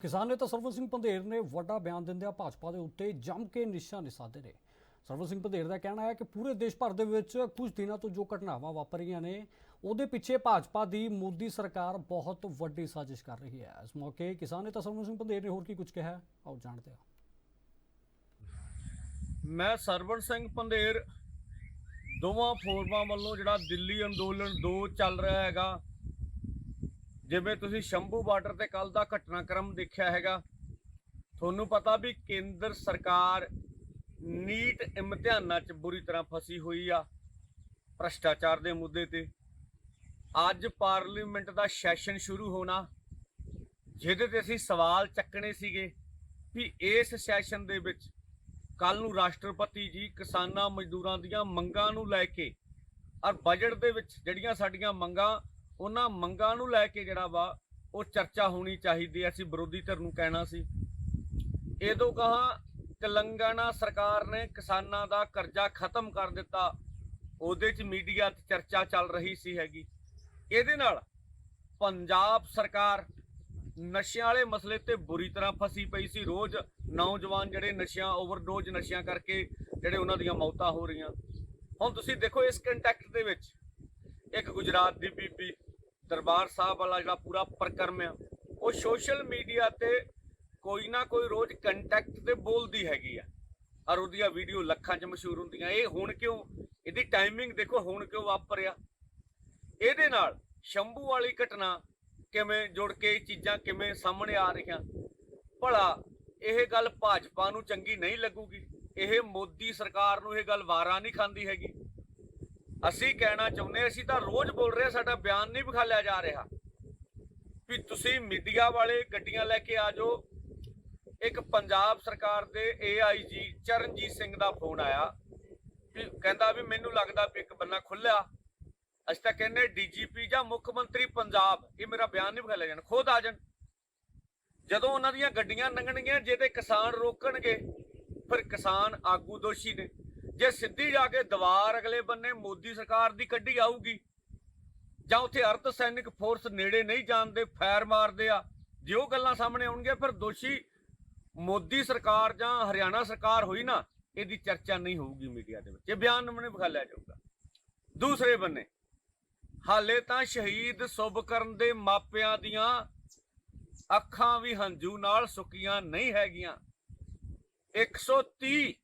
ਕਿਸਾਨ ਨੇਤਾ ਸਰਵਨ ਸਿੰਘ ਪੰਧੇਰ ਨੇ ਵੱਡਾ ਬਿਆਨ ਦਿੰਦਿਆਂ ਭਾਜਪਾ ਦੇ ਉੱਤੇ ਜੰਮ ਕੇ ਨਿਸ਼ਾਨੇ ਸਾਧੇ ਨੇ। ਸਰਵਨ ਸਿੰਘ ਪੰਧੇਰ ਦਾ ਕਹਿਣਾ ਹੈ ਕਿ ਪੂਰੇ ਦੇਸ਼ ਭਰ ਦੇ ਵਿੱਚ ਕੁਝ ਦਿਨਾਂ ਤੋਂ ਜੋ ਘਟਨਾਵਾਂ ਵਾਪਰੀਆਂ ਨੇ, ਉਹਦੇ ਪਿੱਛੇ ਭਾਜਪਾ ਦੀ ਮੋਦੀ ਸਰਕਾਰ ਬਹੁਤ ਵੱਡੀ ਸਾਜ਼ਿਸ਼ ਕਰ ਰਹੀ ਹੈ। ਇਸ ਮੌਕੇ ਕਿਸਾਨ ਨੇਤਾ ਸਰਵਨ ਸਿੰਘ ਪੰਧੇਰ ਨੇ ਹੋਰ ਕੀ ਕੁਝ ਕਿਹਾ ਆਓ ਜਾਣਦੇ ਹਾਂ। ਮੈਂ ਸਰਵਣ ਸਿੰਘ ਪੰਧੇਰ, ਦੋਵਾਂ ਫੋਰਮਾਂ ਵੱਲੋਂ ਜਿਹੜਾ ਦਿੱਲੀ ਅੰਦੋਲਨ 2 ਚੱਲ ਰਿਹਾ ਹੈਗਾ ਜਿਵੇਂ ਤੁਸੀਂ ਸ਼ੰਭੂ ਬਾਰਡਰ ਤੇ ਕੱਲ ਦਾ ਘਟਨਾਕ੍ਰਮ ਦੇਖਿਆ ਹੈਗਾ, ਤੁਹਾਨੂੰ ਪਤਾ ਵੀ ਕੇਂਦਰ ਸਰਕਾਰ ਨੀਟ ਇਮਤਿਹਾਨਾਂ 'ਚ ਬੁਰੀ ਤਰ੍ਹਾਂ ਫਸੀ ਹੋਈ ਆ ਭ੍ਰਸ਼ਟਾਚਾਰ ਦੇ ਮੁੱਦੇ ਤੇ। ਅੱਜ ਪਾਰਲੀਮੈਂਟ ਦਾ ਸੈਸ਼ਨ ਸ਼ੁਰੂ ਹੋਣਾ, ਜਿਹਦੇ ਤੇ ਅਸੀਂ ਸਵਾਲ ਚੱਕਣੇ ਸੀਗੇ ਵੀ ਇਸ ਸੈਸ਼ਨ ਦੇ ਵਿੱਚ ਕੱਲ ਨੂੰ ਰਾਸ਼ਟਰਪਤੀ ਜੀ ਕਿਸਾਨਾਂ ਮਜ਼ਦੂਰਾਂ ਦੀਆਂ ਮੰਗਾਂ ਨੂੰ ਲੈ ਕੇ ਔਰ ਬਜਟ ਦੇ ਵਿੱਚ ਜਿਹੜੀਆਂ ਸਾਡੀਆਂ ਮੰਗਾਂ ਉਹਨਾਂ ਮੰਗਾਂ ਨੂੰ ਲੈ ਕੇ ਜਿਹੜਾ ਵਾ, ਉਹ ਚਰਚਾ ਹੋਣੀ ਚਾਹੀਦੀ ਹੈ, ਅਸੀਂ ਵਿਰੋਧੀ ਧਿਰ ਨੂੰ ਕਹਿਣਾ ਸੀ। ਇਹਦੋਂ ਕਹਾ ਤੇਲੰਗਾਨਾ ਸਰਕਾਰ ਨੇ ਕਿਸਾਨਾਂ ਦਾ ਕਰਜ਼ਾ ਖਤਮ ਕਰ ਦਿੱਤਾ, ਉਹਦੇ 'ਚ ਮੀਡੀਆ 'ਤੇ ਚਰਚਾ ਚੱਲ ਰਹੀ ਸੀ ਹੈਗੀ। ਇਹਦੇ ਨਾਲ ਪੰਜਾਬ ਸਰਕਾਰ ਨਸ਼ਿਆਂ ਵਾਲੇ ਮਸਲੇ ਤੇ ਬੁਰੀ ਤਰ੍ਹਾਂ ਫਸੀ ਪਈ ਸੀ। ਰੋਜ਼ ਨੌਜਵਾਨ ਜਿਹੜੇ ਨਸ਼ਿਆਂ ਓਵਰਡੋਜ਼ ਨਸ਼ਿਆਂ ਕਰਕੇ ਜਿਹੜੇ ਉਹਨਾਂ ਦੀਆਂ ਮੌਤਾਂ ਹੋ ਰਹੀਆਂ। ਹੁਣ ਤੁਸੀਂ ਦੇਖੋ ਇਸ ਕੰਟੈਕਟ ਦੇ ਵਿੱਚ, ਇੱਕ ਗੁਜਰਾਤ ਦੀ ਬੀਬੀ ਦਰਬਾਰ ਸਾਹਿਬ ਵਾਲਾ ਜਿਹੜਾ ਪੂਰਾ ਪ੍ਰਕਰਮ ਆ, ਉਹ ਸੋਸ਼ਲ ਮੀਡੀਆ ਤੇ ਕੋਈ ਨਾ ਕੋਈ ਰੋਜ਼ ਕੰਟੈਕਟ ਤੇ ਬੋਲਦੀ ਹੈਗੀ ਆ। ਔਰ ਉਹਦੀਆਂ ਵੀਡੀਓ ਲੱਖਾਂ 'ਚ ਮਸ਼ਹੂਰ ਹੁੰਦੀਆਂ। ਇਹ ਹੁਣ ਕਿਉਂ? ਇਹਦੀ ਟਾਈਮਿੰਗ ਦੇਖੋ, ਹੁਣ ਕਿਉਂ ਵਾਪਰਿਆ? ਇਹਦੇ ਨਾਲ ਸ਼ੰਭੂ ਵਾਲੀ ਘਟਨਾ ਕਿਵੇਂ ਜੁੜ ਕੇ ਚੀਜ਼ਾਂ ਕਿਵੇਂ ਸਾਹਮਣੇ ਆ ਰਹੀਆਂ? ਭਲਾ ਇਹ ਗੱਲ ਭਾਜਪਾ ਨੂੰ ਚੰਗੀ ਨਹੀਂ ਲੱਗੂਗੀ। ਇਹ ਮੋਦੀ ਸਰਕਾਰ ਨੂੰ ਇਹ ਗੱਲ ਵਾਰਾ ਨਹੀਂ ਖਾਂਦੀ ਹੈਗੀ। ਅਸੀਂ ਕਹਿਣਾ ਚਾਹੁੰਦੇ ਅਸੀਂ ਤਾਂ ਰੋਜ਼ ਬੋਲ ਰਹੇ ਸਾਡਾ ਬਿਆਨ ਨਹੀਂ ਵਿਖਾਲਿਆ ਜਾ ਰਿਹਾ। ਵੀ ਤੁਸੀਂ ਮੀਡੀਆ ਵਾਲੇ ਗੱਡੀਆਂ ਲੈ ਕੇ ਆ ਜਾਓ। ਇੱਕ ਪੰਜਾਬ ਸਰਕਾਰ ਦੇ ਏਆਈਜੀ ਚਰਨਜੀਤ ਸਿੰਘ ਦਾ ਫੋਨ ਆਇਆ। ਵੀ ਕਹਿੰਦਾ ਵੀ ਮੈਨੂੰ ਲੱਗਦਾ ਵੀ ਇੱਕ ਬੰਨਾ ਖੁੱਲਿਆ ਅਸੀਂ ਤਾਂ ਕਹਿੰਦੇ ਡੀਜੀਪੀ ਜਾਂ ਮੁੱਖ ਮੰਤਰੀ ਪੰਜਾਬ, ਇਹ ਮੇਰਾ ਬਿਆਨ ਨਹੀਂ ਵਿਖਾਲਿਆ ਜਾਣ ਖੁਦ ਆ ਜਾਣ। ਜਦੋਂ ਉਹਨਾਂ ਦੀਆਂ ਗੱਡੀਆਂ ਲੰਘਣਗੀਆਂ ਜਿਹਦੇ ਕਿਸਾਨ ਰੋਕਣਗੇ, ਫਿਰ ਕਿਸਾਨ ਆਗੂ ਦੋਸ਼ੀ ਨੇ। ਜੇ ਸਿੱਧੀ ਜਾ ਕੇ ਦੀਵਾਰ ਅਗਲੇ ਬੰਨੇ ਮੋਦੀ ਸਰਕਾਰ ਦੀ ਕੱਢੀ ਆਊਗੀ, ਜਾਂ ਉੱਥੇ ਅਰਧ ਸੈਨਿਕ ਫੋਰਸ ਨੇੜੇ ਨਹੀਂ ਜਾਂਦੇ ਫਾਇਰ ਮਾਰਦੇ ਆ, ਜੇ ਉਹ ਗੱਲਾਂ ਸਾਹਮਣੇ ਆਉਣਗੀਆਂ, ਫਿਰ ਦੋਸ਼ੀ ਮੋਦੀ ਸਰਕਾਰ ਜਾਂ ਹਰਿਆਣਾ ਸਰਕਾਰ ਹੋਈ ਨਾ, ਇਹਦੀ ਚਰਚਾ ਨਹੀਂ ਹੋਊਗੀ ਮੀਡੀਆ ਦੇ ਵਿੱਚ। ਇਹ ਬਿਆਨ ਨਮੂਨੇ ਵਿਖਾਲਿਆ ਜਾਊਗਾ। ਦੂਸਰੇ ਬੰਨੇ, ਹਾਲੇ ਤਾਂ ਸ਼ਹੀਦ ਸੁਭ ਕਰਨ ਦੇ ਮਾਪਿਆਂ ਦੀਆਂ ਅੱਖਾਂ ਵੀ ਹੰਝੂ ਨਾਲ ਸੁੱਕੀਆਂ ਨਹੀਂ ਹੈਗੀਆਂ। 130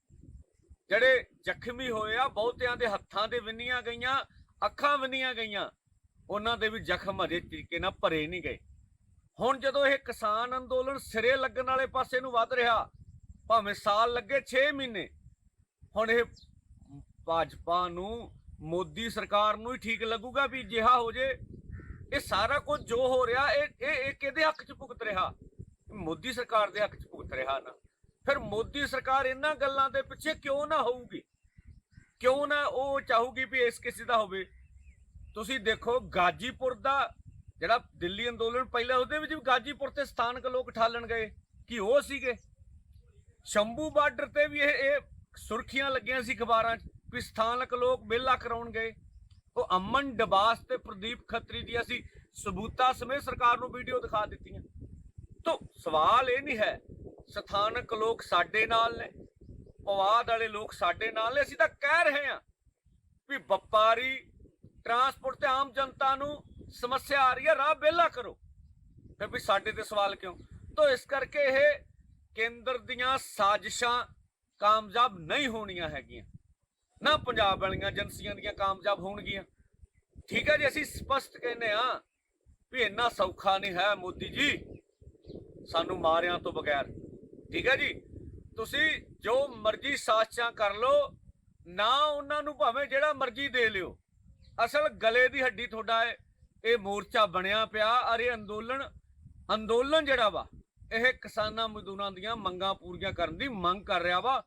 ਜਿਹੜੇ ਜ਼ਖਮੀ ਹੋਏ ਆ, ਬਹੁਤਿਆਂ ਦੇ ਹੱਥਾਂ ਦੇ ਵਿੰਨੀਆਂ ਗਈਆਂ, ਅੱਖਾਂ ਵਿੰਨੀਆਂ ਗਈਆਂ, ਉਹਨਾਂ ਦੇ ਵੀ ਜ਼ਖਮ ਅਜੇ ਤਰੀਕੇ ਨਾਲ ਭਰੇ ਨਹੀਂ ਗਏ। ਹੁਣ ਜਦੋਂ ਇਹ ਕਿਸਾਨ ਅੰਦੋਲਨ ਸਿਰੇ ਲੱਗਣ ਵਾਲੇ ਪਾਸੇ ਨੂੰ ਵੱਧ ਰਿਹਾ, ਭਾਵੇਂ ਸਾਲ ਲੱਗੇ 6 ਮਹੀਨੇ, ਹੁਣ ਇਹ ਭਾਜਪਾ ਨੂੰ, ਮੋਦੀ ਸਰਕਾਰ ਨੂੰ ਹੀ ਠੀਕ ਲੱਗੂਗਾ ਵੀ ਜਿਹਾ ਹੋ ਜੇ, ਇਹ ਸਾਰਾ ਕੁਝ ਜੋ ਹੋ ਰਿਹਾ, ਇਹ ਇਹ ਇਹ ਕਿਹਦੇ ਹੱਕ 'ਚ ਭੁਗਤ ਰਿਹਾ? ਮੋਦੀ ਸਰਕਾਰ ਦੇ ਹੱਕ 'ਚ ਭੁਗਤ ਰਿਹਾ ਨਾ। ਫਿਰ ਮੋਦੀ ਸਰਕਾਰ ਇਹਨਾਂ ਗੱਲਾਂ ਦੇ ਪਿੱਛੇ ਕਿਉਂ ਨਾ ਹੋਊਗੀ? ਕਿਉਂ ਨਾ ਉਹ ਚਾਹੂਗੀ ਵੀ ਇਸ ਕਿਸੇ ਦਾ ਹੋਵੇ? ਤੁਸੀਂ ਦੇਖੋ, ਗਾਜੀਪੁਰ ਦਾ ਜਿਹੜਾ ਦਿੱਲੀ ਅੰਦੋਲਨ, ਪਹਿਲਾਂ ਉਹਦੇ ਵਿੱਚ ਵੀ ਗਾਜੀਪੁਰ ਤੇ ਸਥਾਨਕ ਲੋਕ ਠਾਲਣ ਗਏ। ਕਿ ਉਹ ਸੀਗੇ? ਸ਼ੰਭੂ ਬਾਰਡਰ ਤੇ ਵੀ ਇਹ ਇਹ ਸੁਰਖੀਆਂ ਲੱਗੀਆਂ ਸੀ ਅਖਬਾਰਾਂ 'ਚ ਵੀ ਸਥਾਨਕ ਲੋਕ ਮੇਲਾ ਕਰਾਉਣ ਗਏ। ਉਹ ਅਮਨ ਡਬਾਸ ਤੇ ਪ੍ਰਦੀਪ ਖੱਤਰੀ ਦੀ ਅਸੀਂ ਸਬੂਤਾਂ ਸਮੇਤ ਸਰਕਾਰ ਨੂੰ ਵੀਡੀਓ ਦਿਖਾ ਦਿੱਤੀਆਂ। ਤੋ ਸਵਾਲ ਇਹ ਨਹੀਂ ਹੈ ਸਥਾਨਕ ਲੋਕ ਸਾਡੇ ਨਾਲ ਨੇ ਪਵਾਦ ਵਾਲੇ ਲੋਕ ਸਾਡੇ ਨਾਲ ਨੇ, ਅਸੀਂ ਤਾਂ ਕਹਿ ਰਹੇ ਹਾਂ ਵੀ ਵਪਾਰੀ ਟਰਾਂਸਪੋਰਟ ਤੇ ਆਮ ਜਨਤਾ ਨੂੰ ਸਮੱਸਿਆ ਆ ਰਹੀ ਹੈ, ਰਾਹ ਵਿਹਲਾ ਕਰੋ। ਫਿਰ ਵੀ ਸਾਡੇ ਤੇ ਸਵਾਲ ਕਿਉਂ? ਤੋ ਇਸ ਕਰਕੇ ਇਹ ਕੇਂਦਰ ਦੀਆਂ ਸਾਜ਼ਿਸ਼ਾਂ ਕਾਮਯਾਬ ਨਹੀਂ ਹੋਣੀਆਂ ਹੈਗੀਆਂ। ਨਾ ਪੰਜਾਬ ਵਾਲੀਆਂ ਏਜੰਸੀਆਂ ਦੀਆਂ ਕਾਮਯਾਬ ਹੋਣਗੀਆਂ। ਠੀਕ ਹੈ ਜੀ, ਅਸੀਂ ਸਪਸ਼ਟ ਕਹਿੰਦੇ ਆ ਵੀ ਇੰਨਾ ਸੌਖਾ ਨਹੀਂ ਹੈ ਮੋਦੀ ਜੀ, ਸਾਨੂੰ ਮਾਰਿਆਂ ਤੋਂ ਬਗੈਰ। ਠੀਕ ਹੈ ਜੀ? ਤੁਸੀਂ ਜੋ ਮਰਜ਼ੀ ਸਾਜ਼ਿਸ਼ਾਂ ਕਰ ਲਓ, ਨਾ ਉਹਨਾਂ ਨੂੰ ਭਾਵੇਂ ਜਿਹੜਾ ਮਰਜ਼ੀ ਦੇ ਲਿਓ। ਅਸਲ ਗਲੇ ਦੀ ਹੱਡੀ ਤੁਹਾਡਾ ਇਹ ਮੋਰਚਾ ਬਣਿਆ ਪਿਆ। ਔਰ ਇਹ ਅੰਦੋਲਨ ਅੰਦੋਲਨ ਜਿਹੜਾ ਵਾ, ਇਹ ਕਿਸਾਨਾਂ ਮਜ਼ਦੂਰਾਂ ਦੀਆਂ ਮੰਗਾਂ ਪੂਰੀਆਂ ਕਰਨ ਦੀ ਮੰਗ ਕਰ ਰਿਹਾ ਵਾ।